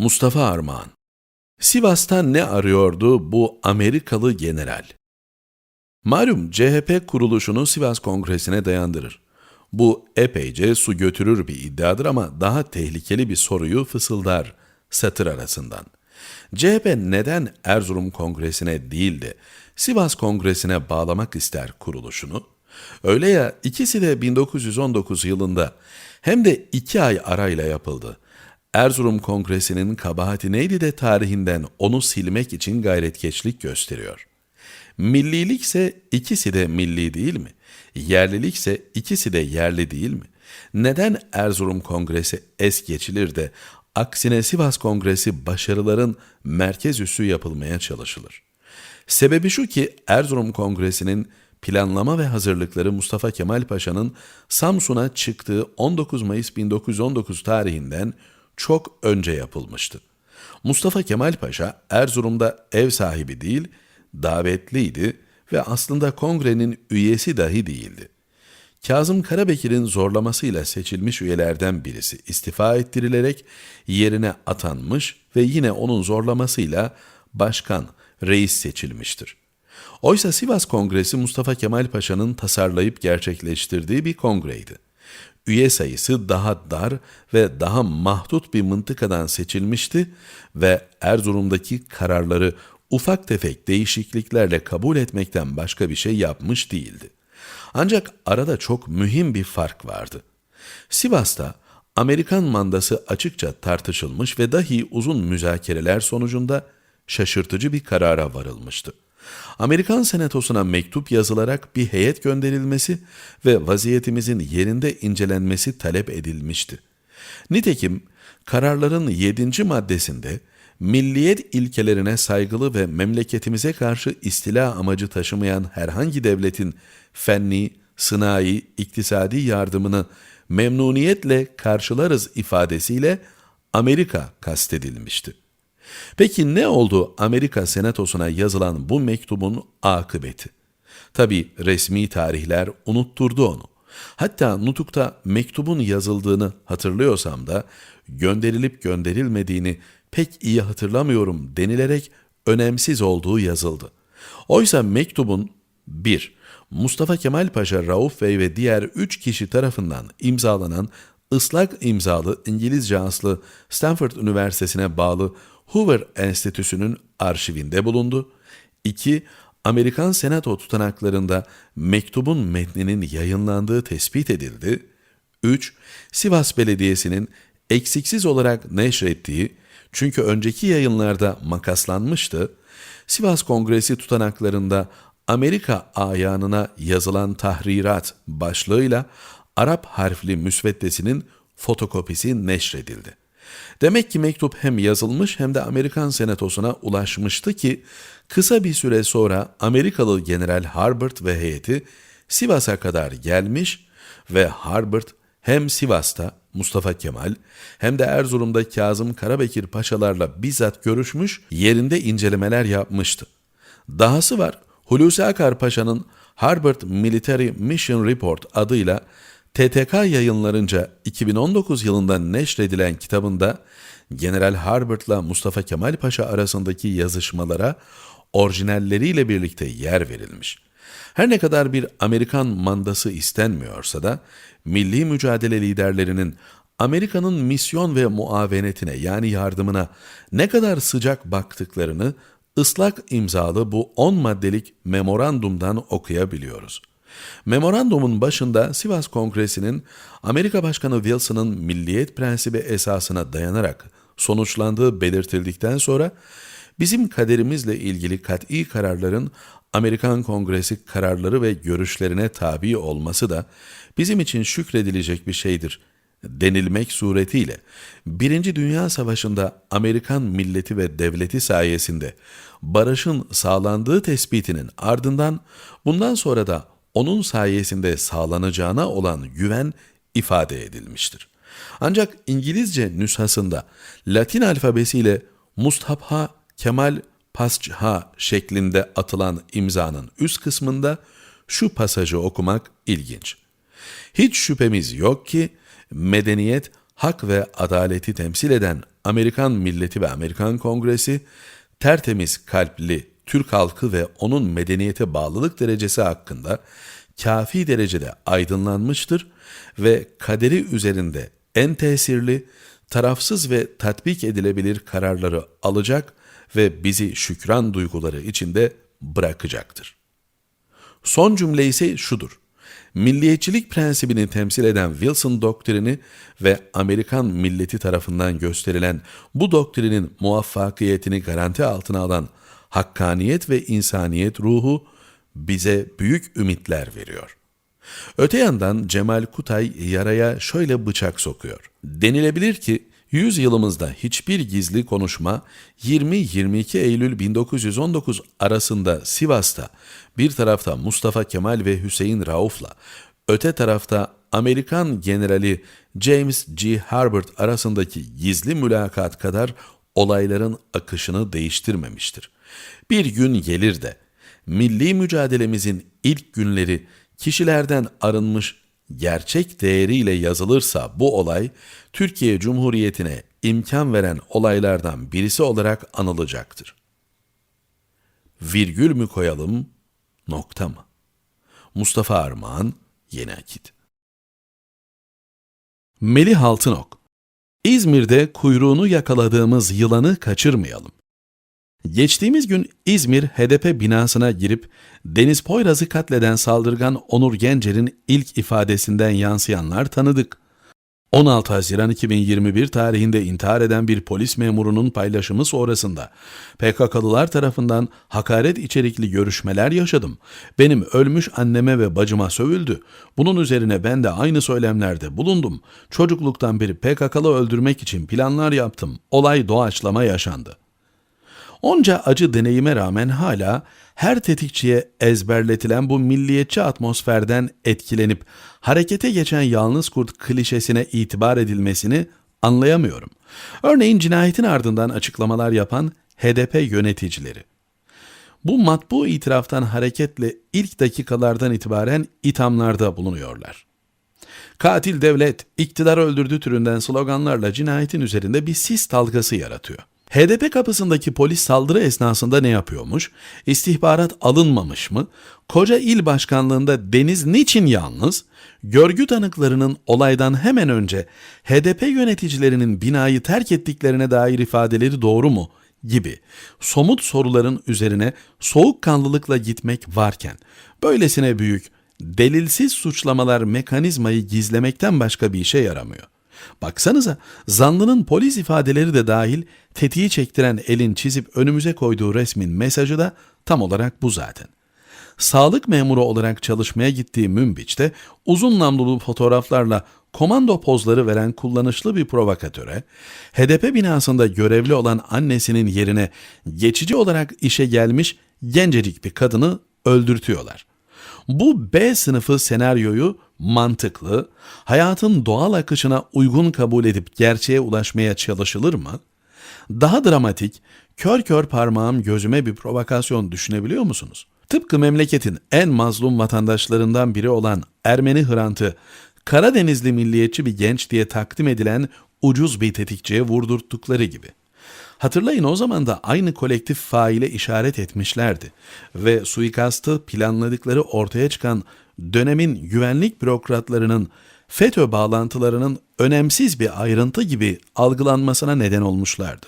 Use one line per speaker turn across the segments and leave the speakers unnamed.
Mustafa Armağan Sivas'ta ne arıyordu bu Amerikalı general? Malum CHP kuruluşunu Sivas Kongresi'ne dayandırır. Bu epeyce su götürür bir iddiadır ama daha tehlikeli bir soruyu fısıldar satır arasından. CHP neden Erzurum Kongresi'ne değil de Sivas Kongresi'ne bağlamak ister kuruluşunu? Öyle ya ikisi de 1919 yılında hem de iki ay arayla yapıldı. Erzurum Kongresi'nin kabahati neydi de tarihinden onu silmek için gayretkeşlik gösteriyor. Millilikse ikisi de milli değil mi? Yerlilikse ikisi de yerli değil mi? Neden Erzurum Kongresi es geçilir de aksine Sivas Kongresi başarıların merkez üssü yapılmaya çalışılır? Sebebi şu ki Erzurum Kongresi'nin planlama ve hazırlıkları Mustafa Kemal Paşa'nın Samsun'a çıktığı 19 Mayıs 1919 tarihinden çok önce yapılmıştı. Mustafa Kemal Paşa Erzurum'da ev sahibi değil, davetliydi ve aslında kongrenin üyesi dahi değildi. Kazım Karabekir'in zorlamasıyla seçilmiş üyelerden birisi istifa ettirilerek yerine atanmış ve yine onun zorlamasıyla başkan, reis seçilmiştir. Oysa Sivas Kongresi Mustafa Kemal Paşa'nın tasarlayıp gerçekleştirdiği bir kongreydi. Üye sayısı daha dar ve daha mahdut bir mıntıkadan seçilmişti ve Erzurum'daki kararları ufak tefek değişikliklerle kabul etmekten başka bir şey yapmış değildi. Ancak arada çok mühim bir fark vardı. Sivas'ta Amerikan mandası açıkça tartışılmış ve dahi uzun müzakereler sonucunda şaşırtıcı bir karara varılmıştı. Amerikan Senatosu'na mektup yazılarak bir heyet gönderilmesi ve vaziyetimizin yerinde incelenmesi talep edilmişti. Nitekim kararların 7. maddesinde milliyet ilkelerine saygılı ve memleketimize karşı istila amacı taşımayan herhangi devletin fenni, sınai, iktisadi yardımını memnuniyetle karşılarız ifadesiyle Amerika kastedilmişti. Peki ne oldu Amerika Senatosu'na yazılan bu mektubun akıbeti? Tabi resmi tarihler unutturdu onu. Hatta nutukta mektubun yazıldığını hatırlıyorsam da gönderilip gönderilmediğini pek iyi hatırlamıyorum denilerek önemsiz olduğu yazıldı. Oysa mektubun 1. Mustafa Kemal Paşa, Rauf Bey ve diğer 3 kişi tarafından imzalanan ıslak imzalı İngilizce aslı Stanford Üniversitesi'ne bağlı Hoover Enstitüsü'nün arşivinde bulundu. 2. Amerikan Senato tutanaklarında mektubun metninin yayınlandığı tespit edildi. 3. Sivas Belediyesi'nin eksiksiz olarak neşrettiği, çünkü önceki yayınlarda makaslanmıştı, Sivas Kongresi tutanaklarında Amerika ayağına yazılan tahrirat başlığıyla Arap harfli müsveddesinin fotokopisi neşredildi. Demek ki mektup hem yazılmış hem de Amerikan Senatosu'na ulaşmıştı ki kısa bir süre sonra Amerikalı General Harbert ve heyeti Sivas'a kadar gelmiş ve Harbert hem Sivas'ta Mustafa Kemal hem de Erzurum'da Kazım Karabekir paşalarla bizzat görüşmüş, yerinde incelemeler yapmıştı. Dahası var, Hulusi Akar Paşa'nın Harbert Military Mission Report adıyla TTK yayınlarınca 2019 yılında neşredilen kitabında General Harbert'la Mustafa Kemal Paşa arasındaki yazışmalara orijinalleriyle birlikte yer verilmiş. Her ne kadar bir Amerikan mandası istenmiyorsa da milli mücadele liderlerinin Amerika'nın misyon ve muavenetine yani yardımına ne kadar sıcak baktıklarını ıslak imzalı bu 10 maddelik memorandumdan okuyabiliyoruz. Memorandumun başında Sivas Kongresi'nin Amerika Başkanı Wilson'ın milliyet prensibi esasına dayanarak sonuçlandığı belirtildikten sonra bizim kaderimizle ilgili kat'i kararların Amerikan Kongresi kararları ve görüşlerine tabi olması da bizim için şükredilecek bir şeydir denilmek suretiyle Birinci Dünya Savaşı'nda Amerikan milleti ve devleti sayesinde barışın sağlandığı tespitinin ardından bundan sonra da onun sayesinde sağlanacağına olan güven ifade edilmiştir. Ancak İngilizce nüshasında Latin alfabesiyle Mustapha Kemal Pasçha şeklinde atılan imzanın üst kısmında şu pasajı okumak ilginç. Hiç şüphemiz yok ki medeniyet hak ve adaleti temsil eden Amerikan milleti ve Amerikan Kongresi, tertemiz kalpli Türk halkı ve onun medeniyete bağlılık derecesi hakkında kafi derecede aydınlanmıştır ve kaderi üzerinde en tesirli, tarafsız ve tatbik edilebilir kararları alacak ve bizi şükran duyguları içinde bırakacaktır. Son cümle ise şudur. Milliyetçilik prensibini temsil eden Wilson doktrini ve Amerikan milleti tarafından gösterilen bu doktrinin muvaffakiyetini garanti altına alan hakkaniyet ve insaniyet ruhu bize büyük ümitler veriyor. Öte yandan Cemal Kutay yaraya şöyle bıçak sokuyor. Denilebilir ki 100 yılımızda hiçbir gizli konuşma 20-22 Eylül 1919 arasında Sivas'ta bir tarafta Mustafa Kemal ve Hüseyin Rauf'la öte tarafta Amerikan generali James G. Harbert arasındaki gizli mülakat kadar olayların akışını değiştirmemiştir. Bir gün gelir de milli mücadelemizin ilk günleri kişilerden arınmış gerçek değeriyle yazılırsa bu olay Türkiye Cumhuriyeti'ne imkan veren olaylardan birisi olarak anılacaktır. Virgül mü koyalım, nokta mı? Mustafa Armağan, Yeni Akit Melih Altınok İzmir'de kuyruğunu yakaladığımız yılanı kaçırmayalım. Geçtiğimiz gün İzmir HDP binasına girip Deniz Poyraz'ı katleden saldırgan Onur Gencer'in ilk ifadesinden yansıyanlar tanıdık. 16 Haziran 2021 tarihinde intihar eden bir polis memurunun paylaşımı sonrasında PKK'lılar tarafından hakaret içerikli görüşmeler yaşadım. Benim ölmüş anneme ve bacıma sövüldü. Bunun üzerine ben de aynı söylemlerde bulundum. Çocukluktan beri PKK'lı öldürmek için planlar yaptım. Olay doğaçlama yaşandı. Onca acı deneyime rağmen hala her tetikçiye ezberletilen bu milliyetçi atmosferden etkilenip harekete geçen yalnız kurt klişesine itibar edilmesini anlayamıyorum. Örneğin cinayetin ardından açıklamalar yapan HDP yöneticileri. Bu matbu itiraftan hareketle ilk dakikalardan itibaren ithamlarda bulunuyorlar. Katil devlet, iktidar öldürdü türünden sloganlarla cinayetin üzerinde bir sis dalgası yaratıyor. HDP kapısındaki polis saldırı esnasında ne yapıyormuş? İstihbarat alınmamış mı? Koca il başkanlığında Deniz niçin yalnız? Görgü tanıklarının olaydan hemen önce HDP yöneticilerinin binayı terk ettiklerine dair ifadeleri doğru mu? gibi somut soruların üzerine soğukkanlılıkla gitmek varken böylesine büyük, delilsiz suçlamalar mekanizmayı gizlemekten başka bir işe yaramıyor. Baksanıza zanlının polis ifadeleri de dahil tetiği çektiren elin çizip önümüze koyduğu resmin mesajı da tam olarak bu zaten. Sağlık memuru olarak çalışmaya gittiği Münbiç'te uzun namlulu fotoğraflarla komando pozları veren kullanışlı bir provokatöre, HDP binasında görevli olan annesinin yerine geçici olarak işe gelmiş gencecik bir kadını öldürtüyorlar. Bu B sınıfı senaryoyu mantıklı, hayatın doğal akışına uygun kabul edip gerçeğe ulaşmaya çalışılır mı? Daha dramatik, kör kör parmağım gözüme bir provokasyon düşünebiliyor musunuz? Tıpkı memleketin en mazlum vatandaşlarından biri olan Ermeni Hrant'ı Karadenizli milliyetçi bir genç diye takdim edilen ucuz bir tetikçiye vurdurttukları gibi. Hatırlayın o zaman da aynı kolektif faile işaret etmişlerdi ve suikastı planladıkları ortaya çıkan dönemin güvenlik bürokratlarının FETÖ bağlantılarının önemsiz bir ayrıntı gibi algılanmasına neden olmuşlardı.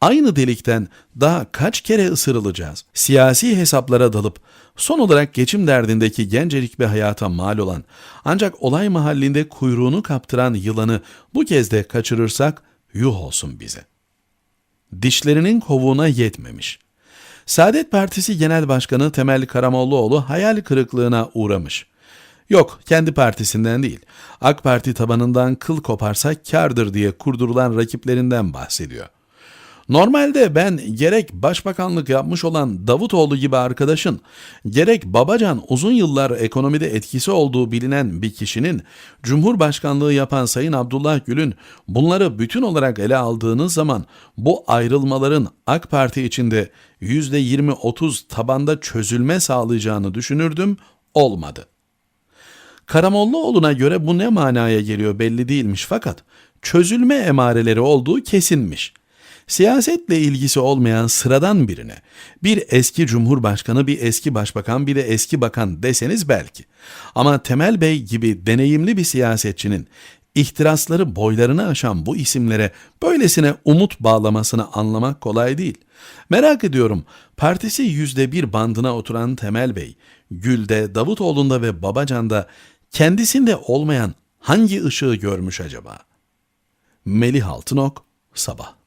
Aynı delikten daha kaç kere ısırılacağız? Siyasi hesaplara dalıp son olarak geçim derdindeki gencelik bir hayata mal olan ancak olay mahallinde kuyruğunu kaptıran yılanı bu kez de kaçırırsak yuh olsun bize. Dişlerinin kovuğuna yetmemiş. Saadet Partisi Genel Başkanı Temel Karamollaoğlu hayal kırıklığına uğramış. Yok kendi partisinden değil, AK Parti tabanından kıl koparsa kardır diye kurdurulan rakiplerinden bahsediyor. Normalde ben gerek başbakanlık yapmış olan Davutoğlu gibi arkadaşın, gerek Babacan uzun yıllar ekonomide etkisi olduğu bilinen bir kişinin, Cumhurbaşkanlığı yapan Sayın Abdullah Gül'ün bunları bütün olarak ele aldığınız zaman bu ayrılmaların AK Parti içinde %20-30 tabanda çözülme sağlayacağını düşünürdüm, olmadı. Karamollaoğlu'na göre bu ne manaya geliyor belli değilmiş fakat çözülme emareleri olduğu kesinmiş. Siyasetle ilgisi olmayan sıradan birine bir eski cumhurbaşkanı, bir eski başbakan, bir de eski bakan deseniz belki. Ama Temel Bey gibi deneyimli bir siyasetçinin ihtirasları boylarını aşan bu isimlere böylesine umut bağlamasını anlamak kolay değil. Merak ediyorum partisi yüzde bir bandına oturan Temel Bey, Gül'de, Davutoğlu'nda ve Babacan'da kendisinde olmayan hangi ışığı görmüş acaba? Melih Altınok, Sabah